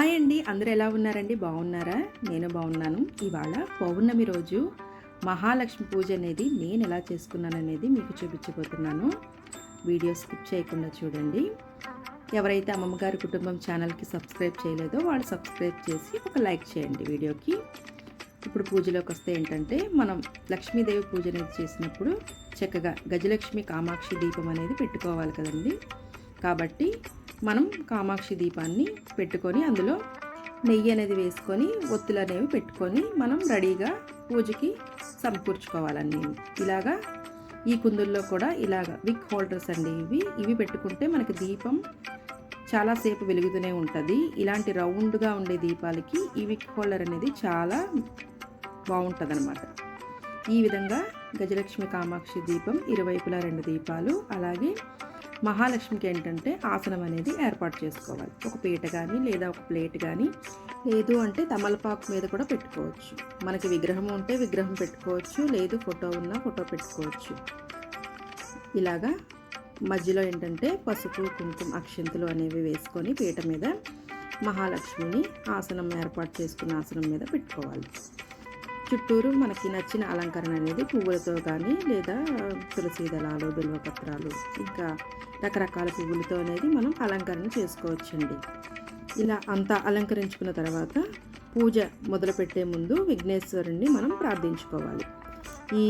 Hi అండి. అందరూ ఎలా ఉన్నారండి? బాగున్నారా? నేను బాగున్నాను. ఇవాళ పౌర్ణమి రోజు మహాలక్ష్మి పూజ అనేది నేను ఎలా చేసుకున్నాను అనేది మీకు చూపించబోతున్నాను. వీడియో స్కిప్ చేయకుండా చూడండి. ఎవరైతే అమ్మమ్మగారి కుటుంబం ఛానల్కి సబ్స్క్రైబ్ చేయలేదో వాళ్ళు సబ్స్క్రైబ్ చేసి ఒక లైక్ చేయండి వీడియోకి. ఇప్పుడు పూజలోకి వస్తే ఏంటంటే మనం లక్ష్మీదేవి పూజ అనేది చేసినప్పుడు చక్కగా గజలక్ష్మి కామాక్షి దీపం అనేది పెట్టుకోవాలి కదండి. కాబట్టి మనం కామాక్షి దీపాన్ని పెట్టుకొని అందులో నెయ్యి అనేది వేసుకొని ఒత్తులు అనేవి పెట్టుకొని మనం రెడీగా పూజకి సమకూర్చుకోవాలండి. ఇలాగా ఈ కుందుల్లో కూడా ఇలాగ విక్ హోల్డర్స్ అండి ఇవి. ఇవి పెట్టుకుంటే మనకి దీపం చాలాసేపు వెలుగుతూనే ఉంటుంది. ఇలాంటి రౌండ్గా ఉండే దీపాలకి ఈ విక్ హోల్డర్ అనేది చాలా బాగుంటుంది అనమాట ఈ విధంగా గజలక్ష్మి కామాక్షి దీపం ఇరువైపులా రెండు దీపాలు అలాగే మహాలక్ష్మికి ఏంటంటే ఆసనం అనేది ఏర్పాటు చేసుకోవాలి. ఒక పీట కానీ లేదా ఒక ప్లేట్ కానీ లేదు అంటే తమలపాకు మీద కూడా పెట్టుకోవచ్చు. మనకి విగ్రహం ఉంటే విగ్రహం పెట్టుకోవచ్చు లేదు ఫోటో ఉన్నా ఫోటో పెట్టుకోవచ్చు. ఇలాగా మధ్యలో ఏంటంటే పసుపు కుంకుమ అక్షంతులు అనేవి వేసుకొని పీట మీద మహాలక్ష్మిని ఆసనం ఏర్పాటు చేసుకున్న ఆసనం మీద పెట్టుకోవాలి. చుట్టూరు మనకి నచ్చిన అలంకరణ అనేది పువ్వులతో కానీ లేదా తులసి దళాలు బిల్వపత్రాలు ఇంకా రకరకాల పువ్వులతో అనేది మనం అలంకరణ చేసుకోవచ్చండి. ఇలా అంతా అలంకరించుకున్న తర్వాత పూజ మొదలుపెట్టే ముందు విఘ్నేశ్వరుణ్ణి మనం ప్రార్థించుకోవాలి. ఈ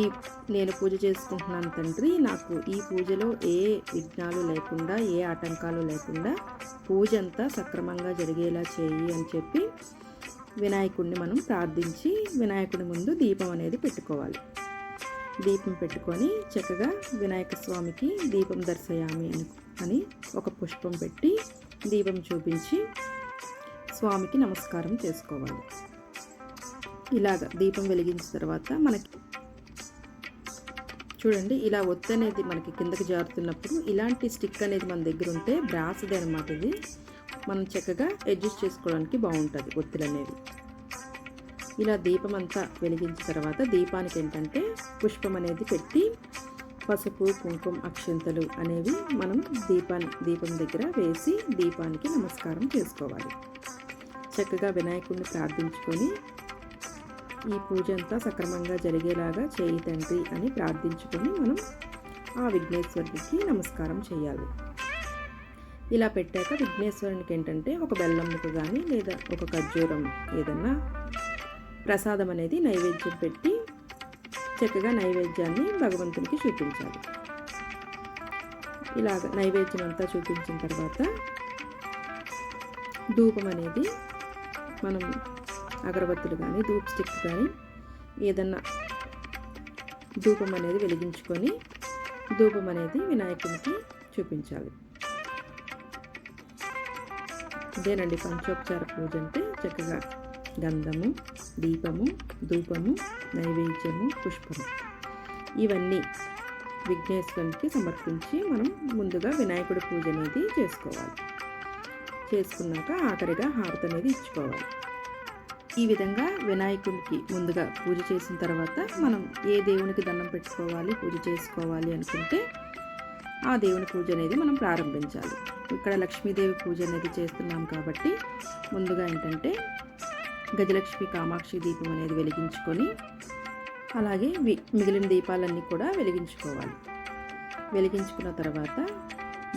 నేను పూజ చేసుకుంటున్నాను తండ్రి నాకు ఈ పూజలో ఏ విఘ్నాలు లేకుండా ఏ ఆటంకాలు లేకుండా పూజ అంతా సక్రమంగా జరిగేలా చేయి అని చెప్పి వినాయకుడిని మనం ప్రార్థించి వినాయకుడి ముందు దీపం అనేది పెట్టుకోవాలి. దీపం పెట్టుకొని చక్కగా వినాయక స్వామికి దీపం దర్శయామి అని అని ఒక పుష్పం పెట్టి దీపం చూపించి స్వామికి నమస్కారం చేసుకోవాలి. ఇలాగ దీపం వెలిగించిన తర్వాత మనకి చూడండి ఇలా ఒత్తి అనేది మనకి కిందకి జారుతున్నప్పుడు ఇలాంటి స్టిక్ అనేది మన దగ్గర ఉంటే బ్రాస్ది అనమాట ఇది. మనం చక్కగా అడ్జస్ట్ చేసుకోవడానికి బాగుంటుంది ఒత్తులు అనేది ఇలా దీపం అంతా వెలిగించిన తర్వాత దీపానికి ఏంటంటే పుష్పం అనేది పెట్టి పసుపు కుంకుమ అక్షంతలు అనేవి మనం దీపాన్ని దీపం దగ్గర వేసి దీపానికి నమస్కారం చేసుకోవాలి. చక్కగా వినాయకుడిని ప్రార్థించుకొని ఈ పూజ అంతా సక్రమంగా జరిగేలాగా చేయి తండ్రి అని ప్రార్థించుకొని మనం ఆ విఘ్నేశ్వరుడికి నమస్కారం చేయాలి. ఇలా పెట్టాక విఘ్నేశ్వరునికి ఏంటంటే ఒక బెల్లం ముక్క కానీ లేదా ఒక ఖర్జూరం ఏదన్నా ప్రసాదం అనేది నైవేద్యం పెట్టి చక్కగా నైవేద్యాన్ని భగవంతునికి చూపించాలి. ఇలాగ నైవేద్యం అంతా చూపించిన తర్వాత ధూపం అనేది మనం అగరబత్తులు కానీ ధూప్ స్టిక్ కానీ ఏదన్నా ధూపం అనేది వెలిగించుకొని ధూపం అనేది వినాయకునికి చూపించాలి. ఇదేనండి పంచోపచార పూజ అంటే చక్కగా గంధము దీపము ధూపము నైవేద్యము పుష్పము. ఇవన్నీ విఘ్నేశ్వరునికి సమర్పించి మనం ముందుగా వినాయకుడి పూజ అనేది చేసుకోవాలి. చేసుకున్నాక ఆఖరిగా హారతి అనేది ఇచ్చుకోవాలి. ఈ విధంగా వినాయకుడికి ముందుగా పూజ చేసిన తర్వాత మనం ఏ దేవునికి దండం పెట్టుకోవాలి పూజ చేసుకోవాలి అనుకుంటే ఆ దేవుని పూజ అనేది మనం ప్రారంభించాలి. ఇక్కడ లక్ష్మీదేవి పూజ అనేది చేస్తున్నాం కాబట్టి ముందుగా ఏంటంటే గజలక్ష్మి కామాక్షి దీపం అనేది వెలిగించుకొని అలాగే మిగిలిన దీపాలన్నీ కూడా వెలిగించుకోవాలి. వెలిగించుకున్న తర్వాత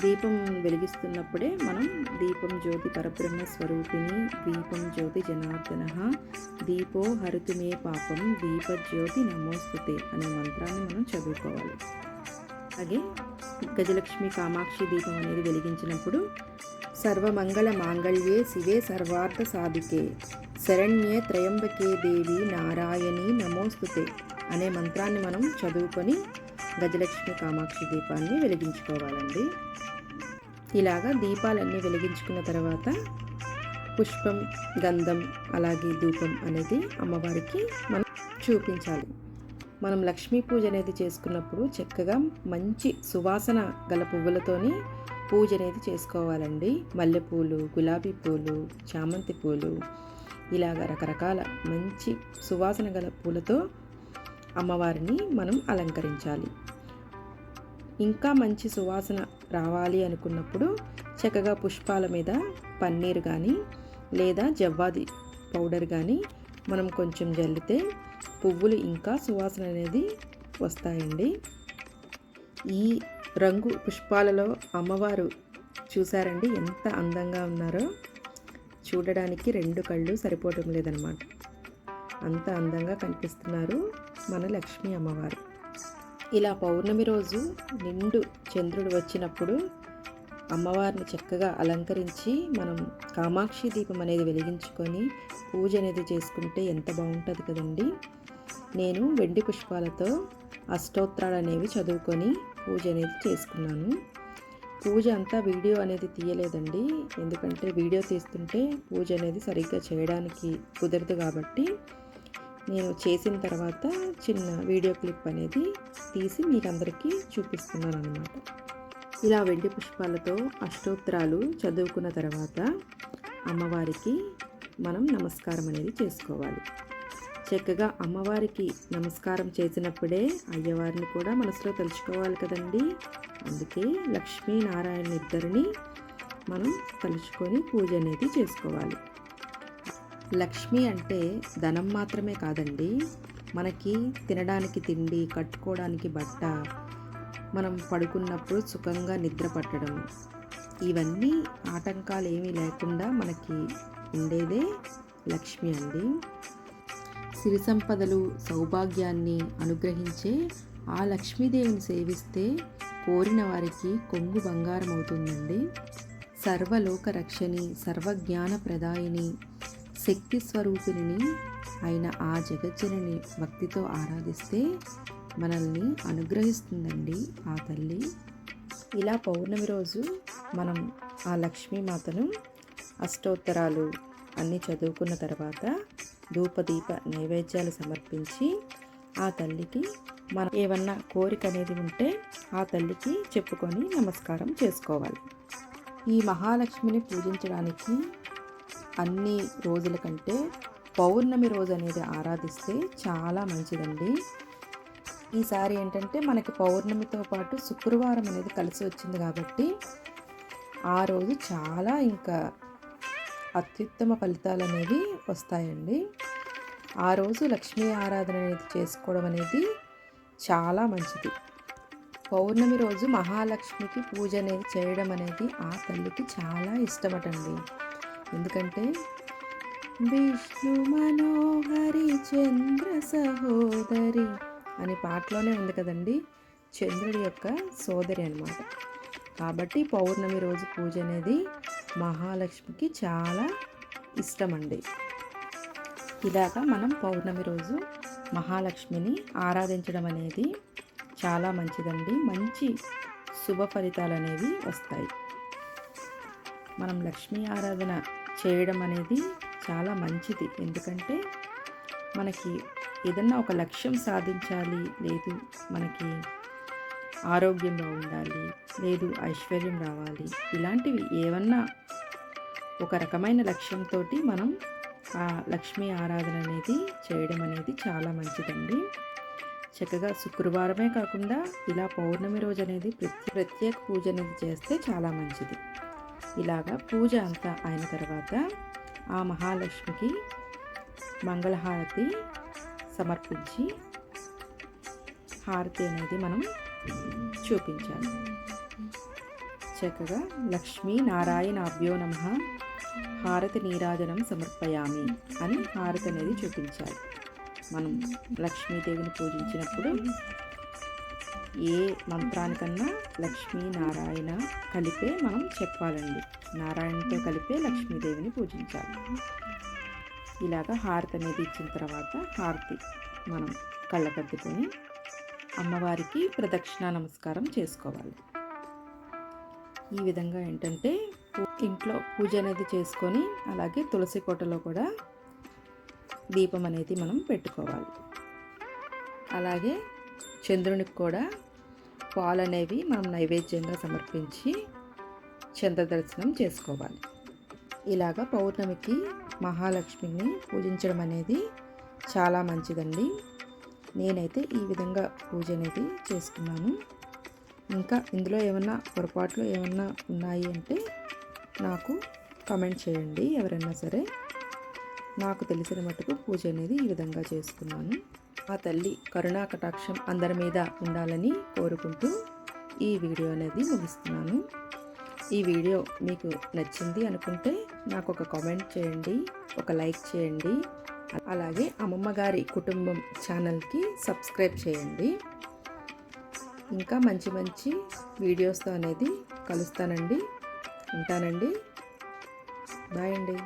దీపం వెలిగిస్తున్నప్పుడే మనం దీపం జ్యోతి పరబ్రహ్మ స్వరూపిణి దీపం జ్యోతి జనార్దన దీపో హరితుమే పాపం దీప జ్యోతి నమోస్తుతే అనే మంత్రాన్ని మనం చదువుకోవాలి. అలాగే గజలక్ష్మి కామాక్షి దీపం అనేది వెలిగించినప్పుడు సర్వమంగళ మాంగళ్యే శివే సర్వార్థ సాధికే శరణ్యే త్రయంబకే దేవి నారాయణి నమోస్తుతే అనే మంత్రాన్ని మనం చదువుకొని గజలక్ష్మి కామాక్షి దీపాన్ని వెలిగించుకోవాలండి. ఇలాగా దీపాలన్నీ వెలిగించుకున్న తర్వాత పుష్పం గంధం అలాగే ధూపం అనేది అమ్మవారికి మనం చూపించాలి. మనం లక్ష్మీ పూజ అనేది చేసుకున్నప్పుడు చక్కగా మంచి సువాసన గల పువ్వులతోని పూజ అనేది చేసుకోవాలండి. మల్లెపూలు గులాబీ పూలు చామంతి పూలు ఇలాగ రకరకాల మంచి సువాసన గల పూలతో అమ్మవారిని మనం అలంకరించాలి. ఇంకా మంచి సువాసన రావాలి అనుకున్నప్పుడు చక్కగా పుష్పాల మీద పన్నీర్ కానీ లేదా జవ్వాది పౌడర్ కానీ మనం కొంచెం జల్లితే పువ్వులు ఇంకా సువాసన అనేది వస్తాయండి. ఈ రంగు పుష్పాలలో అమ్మవారు చూసారండి ఎంత అందంగా ఉన్నారో. చూడడానికి రెండు కళ్ళు సరిపోవటం లేదనమాట. అంత అందంగా కనిపిస్తున్నారు మన లక్ష్మీ అమ్మవారు. ఇలా పౌర్ణమి రోజు నిండు చంద్రుడు వచ్చినప్పుడు అమ్మవారిని చక్కగా అలంకరించి మనం కామాక్షి దీపం అనేది వెలిగించుకొని పూజ అనేది చేసుకుంటే ఎంత బాగుంటుంది కదండి. నేను వెండి పుష్పాలతో అష్టోత్తరాలు అనేవి చదువుకొని పూజ అనేది చేసుకున్నాను. పూజ అంతా వీడియో అనేది తీయలేదండి. ఎందుకంటే వీడియో తీస్తుంటే పూజ అనేది సరిగ్గా చేయడానికి కుదరదు కాబట్టి నేను చేసిన తర్వాత చిన్న వీడియో క్లిప్ అనేది తీసి మీకు అందరికీ చూపిస్తున్నాను అనమాట ఇలా వెండి పుష్పాలతో అష్టోత్తరాలు చదువుకున్న తర్వాత అమ్మవారికి మనం నమస్కారం అనేది చేసుకోవాలి. చక్కగా అమ్మవారికి నమస్కారం చేసినప్పుడే అయ్యవారిని కూడా మనసులో తలుచుకోవాలి కదండి. అందుకే లక్ష్మీనారాయణ ఇద్దరిని మనం తలుచుకొని పూజ అనేది చేసుకోవాలి. లక్ష్మి అంటే ధనం మాత్రమే కాదండి. మనకి తినడానికి తిండి కట్టుకోవడానికి బట్ట మనం పడుకున్నప్పుడు సుఖంగా నిద్ర పట్టడం. ఇవన్నీ ఆటంకాలు ఏమీ లేకుండా మనకి ఉండేదే లక్ష్మి అండి. సిరి సంపదలు సౌభాగ్యాన్ని అనుగ్రహించే ఆ లక్ష్మీదేవిని సేవిస్తే కోరిన వారికి కొంగు బంగారం అవుతుందండి సర్వలోక రక్షణి సర్వజ్ఞాన ప్రదాయిని శక్తి స్వరూపిణిని అయిన ఆ జగజ్జనని భక్తితో ఆరాధిస్తే మనల్ని అనుగ్రహిస్తుందండి ఆ తల్లి. ఇలా పౌర్ణమి రోజు మనం ఆ లక్ష్మీమాతను అష్టోత్తరాలు అన్నీ చదువుకున్న తర్వాత ధూపదీప నైవేద్యాలు సమర్పించి ఆ తల్లికి మన ఏమన్నా కోరిక అనేది ఉంటే ఆ తల్లికి చెప్పుకొని నమస్కారం చేసుకోవాలి. ఈ మహాలక్ష్మిని పూజించడానికి అన్ని రోజుల కంటే పౌర్ణమి రోజు అనేది ఆరాధిస్తే చాలా మంచిదండి. ఈసారి ఏంటంటే మనకి పౌర్ణమితో పాటు శుక్రవారం అనేది కలిసి వచ్చింది కాబట్టి ఆ రోజు చాలా ఇంకా అత్యుత్తమ ఫలితాలు అనేవి వస్తాయండి. ఆ రోజు లక్ష్మీ ఆరాధన అనేది చేసుకోవడం అనేది చాలా మంచిది. పౌర్ణమి రోజు మహాలక్ష్మికి పూజ అనేది చేయడం అనేది ఆ తల్లికి చాలా ఇష్టమటండి. ఎందుకంటే విష్ణు మనోహరి చంద్ర సహోదరి అనే పాటలోనే ఉంది కదండి చంద్రుడి యొక్క సోదరి అనమాట కాబట్టి పౌర్ణమి రోజు పూజ అనేది మహాలక్ష్మికి చాలా ఇష్టమండి. ఇలాగా మనం పౌర్ణమి రోజు మహాలక్ష్మిని ఆరాధించడం అనేది చాలా మంచిదండి. మంచి శుభ ఫలితాలు అనేవి వస్తాయి. మనం లక్ష్మీ ఆరాధన చేయడం అనేది చాలా మంచిది. ఎందుకంటే మనకి ఏదన్నా ఒక లక్ష్యం సాధించాలి లేదు మనకి ఆరోగ్యం బాగుండాలి లేదు ఐశ్వర్యం రావాలి ఇలాంటివి ఏమన్నా ఒక రకమైన లక్ష్యంతో మనం ఆ లక్ష్మీ ఆరాధన అనేది చేయడం అనేది చాలా మంచిదండి. చక్కగా శుక్రవారమే కాకుండా ఇలా పౌర్ణమి రోజు అనేది ప్రత్యేక పూజ అనేది చేస్తే చాలా మంచిది. ఇలాగా పూజ అంతా అయిన తర్వాత ఆ మహాలక్ష్మికి మంగళహారతి సమర్పించి హారతి అనేది మనం చూపించాలి. చక్కగా లక్ష్మీ నారాయణాభ్యో నమ హారతి నీరాజనం సమర్పయామి అని హారతి అనేది చూపించాలి. మనం లక్ష్మీదేవిని పూజించినప్పుడు ఏ మంత్రానికన్నా లక్ష్మీ నారాయణ కలిపే మనం చెప్పాలండి. నారాయణతో కలిపే లక్ష్మీదేవిని పూజించాలి. ఇలాగ హారతి అనేది ఇచ్చిన తర్వాత హారతి మనం కళ్ళకద్దుకొని అమ్మవారికి ప్రదక్షిణ నమస్కారం చేసుకోవాలి. ఈ విధంగా ఏంటంటే ఇంట్లో పూజ అనేది చేసుకొని అలాగే తులసి కోటలో కూడా దీపం అనేది మనం పెట్టుకోవాలి. అలాగే చంద్రునికి కూడా పాలు అనేవి మనం నైవేద్యంగా సమర్పించి చంద్రదర్శనం చేసుకోవాలి. ఇలాగ పౌర్ణమికి మహాలక్ష్మిని పూజించడం అనేది చాలా మంచిదండి. నేనైతే ఈ విధంగా పూజ అనేది చేసుకున్నాను ఇంకా ఇందులో ఏమన్నా పొరపాట్లు ఏమన్నా ఉన్నాయి అంటే నాకు కమెంట్ చేయండి ఎవరైనా సరే. నాకు తెలిసిన మటుకు పూజ అనేది ఈ విధంగా చేసుకున్నాను ఆ తల్లి కరుణా కటాక్షం అందరి మీద ఉండాలని కోరుకుంటూ ఈ వీడియో అనేది ముగిస్తున్నాను. ఈ వీడియో మీకు నచ్చింది అనుకుంటే నాకు ఒక కామెంట్ చేయండి ఒక లైక్ చేయండి అలాగే అమ్మమ్మ గారి కుటుంబం ఛానల్కి సబ్స్క్రైబ్ చేయండి. ఇంకా మంచి మంచి వీడియోస్తో అనేది కలుస్తానండి. ఉంటానండి. బాయ్ అండి.